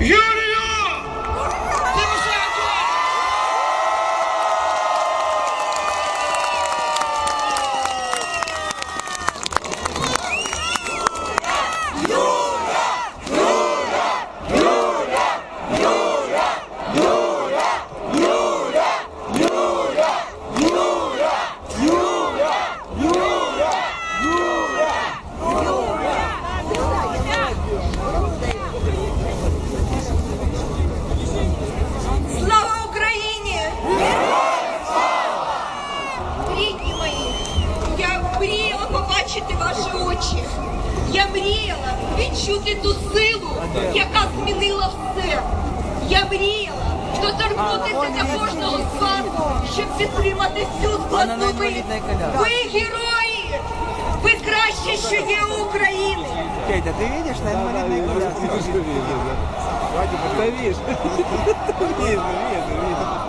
You. Я що торкнутися до кожного з вас, щоб підтримати всю складну мить. Ви герої! Ви краще, що є у України! Петя, ти видишь на інвалідний коляске? Вижу, вижу. Да вижу. Вижу, вижу, вижу.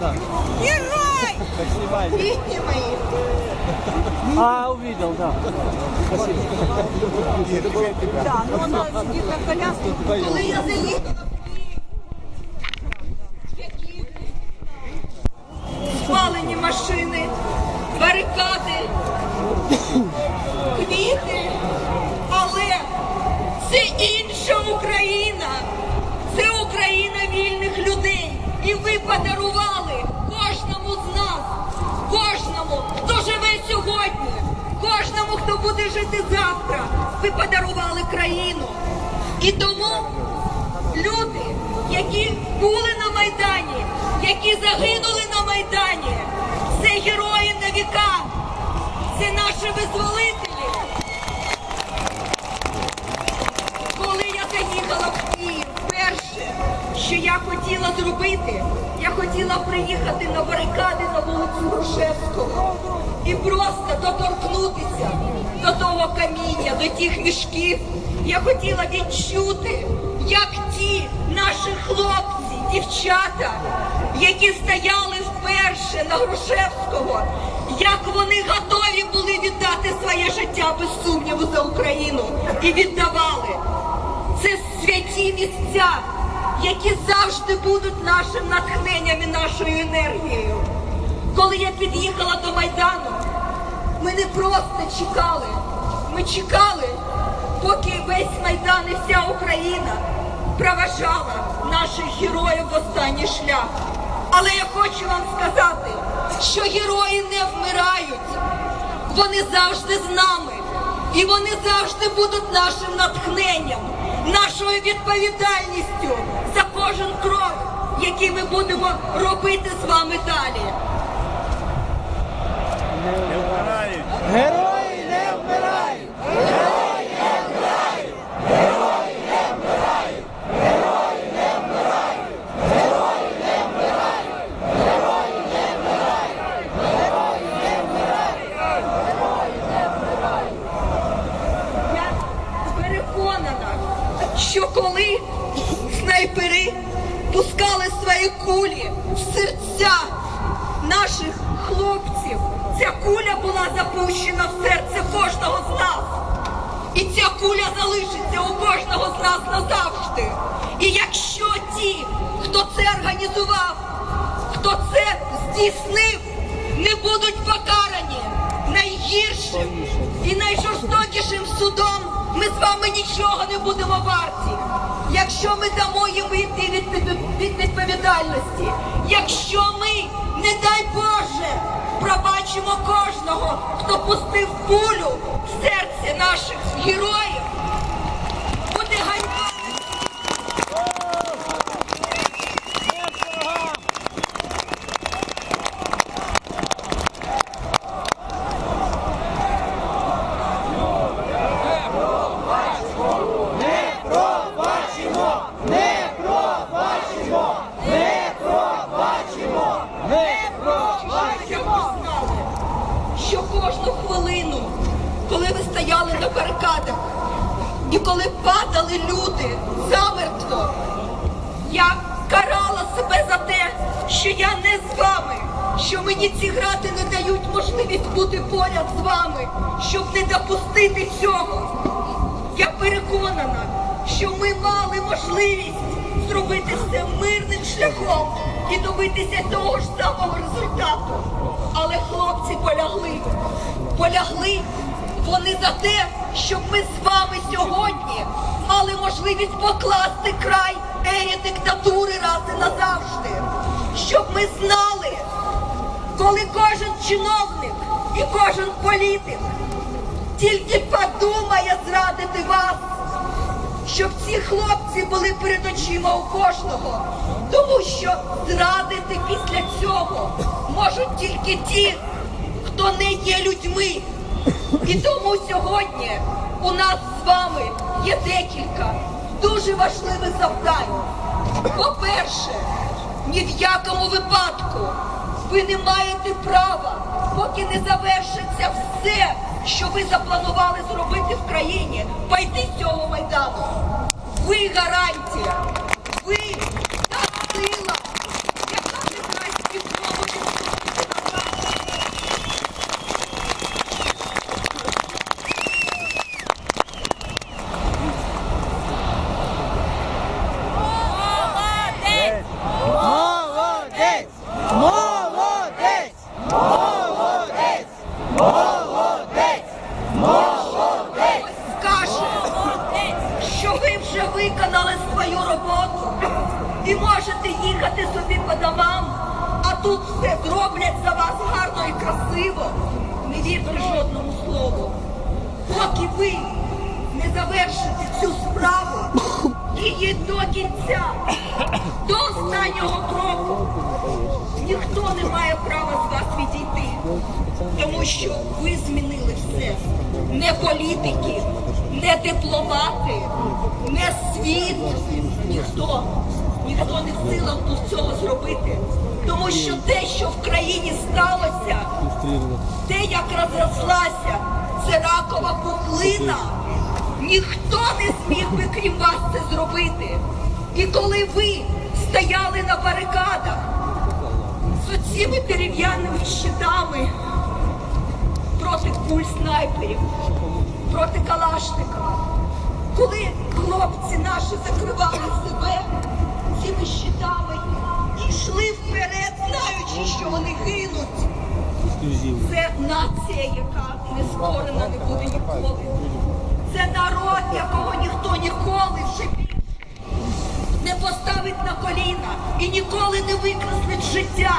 Герой! Так снимай. Рідні мої! А, увидел, да. Спасибо. Да, ну вона на. Коли я в які спалені машини, барикади, квіти, але це інша Україна. Це Україна вільних людей. І ви подарували кожному з нас, кожному, хто живе сьогодні, кожному, хто буде жити завтра. Ви подарували країну. І тому люди, які були на Майдані, які загинули на Майдані, це герої на віка, це наші визволителі. Коли я заїхала в Київ, перше, що я хотіла зробити, я хотіла приїхати на барикади на вулицю Грушевського і просто доторкнутися до того каміння, до тих мішків. Я хотіла відчути, як ті наші хлопці, дівчата, які стояли вперше на Грушевського, як вони готові були віддати своє життя без сумніву за Україну і віддавали. Це святі місця, які завжди будуть нашим натхненням і нашою енергією. Коли я під'їхала до Майдану, ми не просто чекали. Ми чекали, поки весь Майдан і вся Україна проважала наших героїв в останній шлях. Але я хочу вам сказати, що герої не вмирають. Вони завжди з нами. І вони завжди будуть нашим натхненням, нашою відповідальністю за кожен крок, який ми будемо робити з вами далі. Не вмирають! Я переконана, що коли снайпери пускали свої кулі в серця наших хлопців, ця куля була запущена в серце кожного з нас. І ця куля залишиться у кожного з нас назавжди. І якщо ті, хто це організував, хто це здійснив, не будуть покарані найгіршим і найжорстокішим судом, ми з вами нічого не будемо варті. Якщо ми дамо їм від, від- від відповідальності, якщо ми, пробачимо кожного, хто пустив пулю в серце наших героїв, буде ганьба. Щоб ви знали, що кожну хвилину, коли ви стояли на барикадах, і коли падали люди замертво, я карала що я не з вами, що мені ці грати не дають можливість бути поряд з вами, щоб не допустити цього. Я переконана, що ми мали можливість зробити все мирним шляхом і добитися того ж самого результату. Але хлопці полягли. Polягли вони за те, щоб ми з вами сьогодні мали можливість покласти край ері диктатури раз назавжди. Щоб ми знали, коли кожен чиновник і кожен політик тільки подумає зрадити вас, щоб ці хлопці були перед очима у кожного, тому що зрадити після цього можуть тільки ті, хто не є людьми. І тому сьогодні у нас з вами є декілька дуже важливих завдань. По-перше, ні в якому випадку. Ви не маєте права, поки не завершиться все, що ви запланували зробити в країні, пойти з цього майдану. Ви гарантія, ви та сила, яка не дасть нікому відступити назад. Молодець! Молодець! Молодець! Молодець! Хтось скаже, що ви вже виконали свою роботу і можете їхати собі по домам, а тут все зроблять за вас гарно і красиво. Не вірте жодному слову. Поки ви не завершите цю справу, її до кінця, до останнього кроку, ніхто не має права з вас відійти. Тому що ви змінили все. Не політики, не дипломати, не світ. Ніхто, ніхто не в силах цього зробити. Тому що те, що в країні сталося, те, як розрослася, це ракова пухлина. Ніхто не зміг би крім вас це зробити. І коли ви стояли на барикадах з оціми дерев'яними щитами проти куль снайперів, проти Калашникова, коли хлопці наші закривали себе цими щитами і йшли вперед, знаючи, що вони гинуть. Це нація, яка не створена не буде ніколи. Це народ, якого ніхто ніколи вже не поставить на коліна і ніколи не викреслить життя.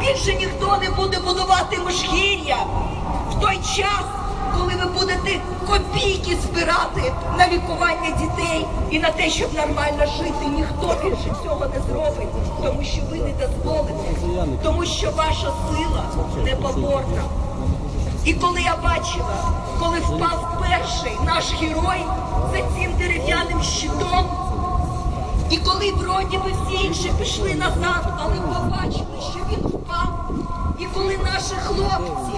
Більше ніхто не буде будувати межгір'я той час, коли ви будете копійки збирати на лікування дітей і на те, щоб нормально жити. Ніхто більше цього не зробить, тому що ви не дозволите, тому що ваша сила непоборна. І коли я бачила, коли впав перший наш герой за цим дерев'яним щитом, і коли вроді би всі інші пішли назад, але побачили, що він впав, і коли наші хлопці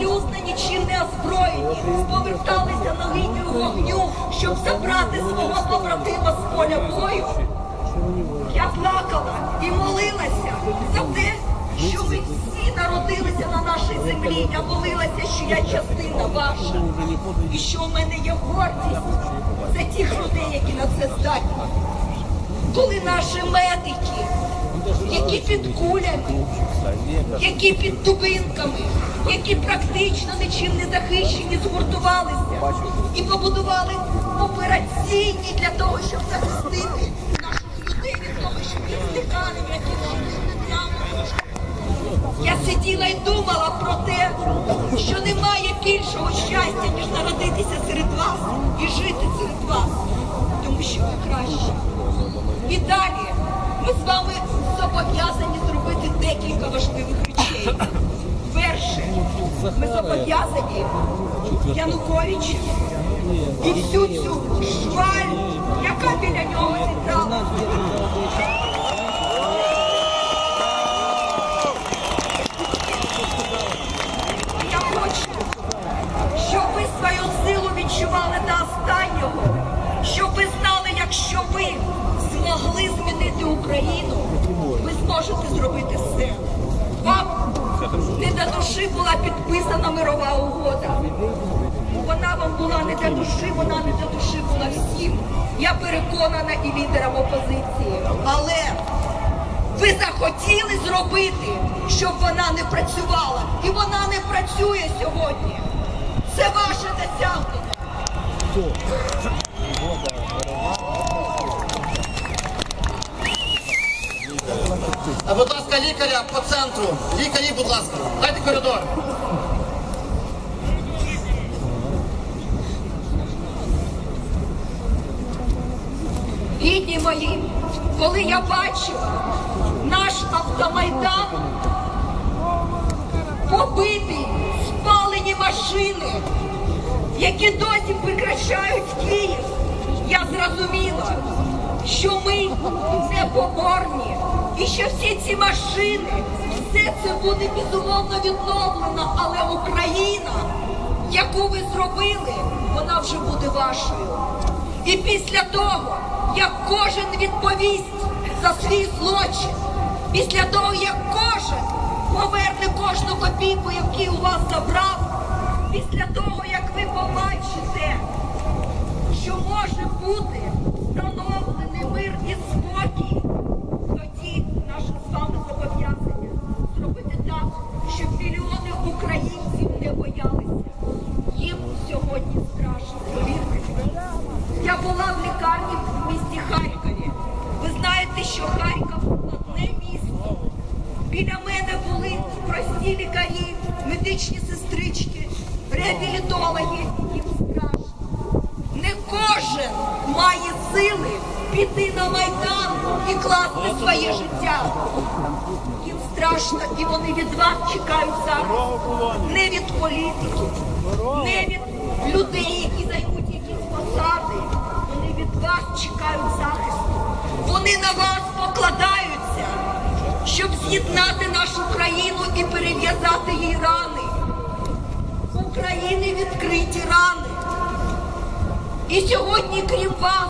абсолютно нічим не озброєні, поверталися на лінію вогню, щоб забрати свого побратима з поля бою, я плакала і молилася за те, що ми всі народилися на нашій землі. Я молилася, що я частина ваша, і що в мене є гордість за тих людей, які на це здатні. Коли наші медики, які під кулями, які під дубинками, які практично нічим не захищені, згуртувалися і побудували операційні для того, щоб захистити наших людей від того, щоб їх стикали, які я сиділа і думала про те, що немає більшого щастя, ніж народитися серед вас і жити серед вас, тому що ви кращі. І далі ми з вами зобов'язані зробити декілька важливих речей. Перше, ми зобов'язані Януковича і всю цю шваль, яка біля нього зібрала. Я хочу, щоб ви свою силу відчували до останнього, щоб ви знали, якщо ви змогли. змогли змінити Україну, ви зможете зробити все. Вам не до душі була підписана мирова угода. Вона вам була душі, вона не до душі була всім. Я переконана і лідерам опозиції. Але ви захотіли зробити, щоб вона не працювала. І вона не працює сьогодні. Це ваше досягнення. А, будь ласка, лікаря по центру. Лікарі, будь ласка, дайте коридор. Рідні мої, коли я бачила наш автомайдан, побитий, спалені машини, які досі прикрашають Київ, я зрозуміла, що ми не покорні, і що всі ці машини, все це буде безумовно відновлено, але Україна, яку ви зробили, вона вже буде вашою. І після того, як кожен відповість за свій злочин, після того, як кожен поверне кожну копійку, яку у вас забрав, після того, як ви побачите, що може бути встановлений мир і спокій, тоді наше з зобов'язання зробити так, щоб мільйони українців не боялися. Їм сьогодні страшно, повірте. Я була в лікарні в місті Харкові. Ви знаєте, що Харків одне місто. Біля мене були прості лікарі, медичні сестрички, реабілітологи. Їм страшно. Не кожен має сили піти на майдан і класти своє життя. Їм страшно, і вони від вас чекають захисту. Не від політиків, не від людей, які займуть якісь посади. Вони від вас чекають захисту. Вони на вас покладаються, щоб з'єднати нашу країну і перев'язати їй рани. України відкриті рани. І сьогодні, крім вас,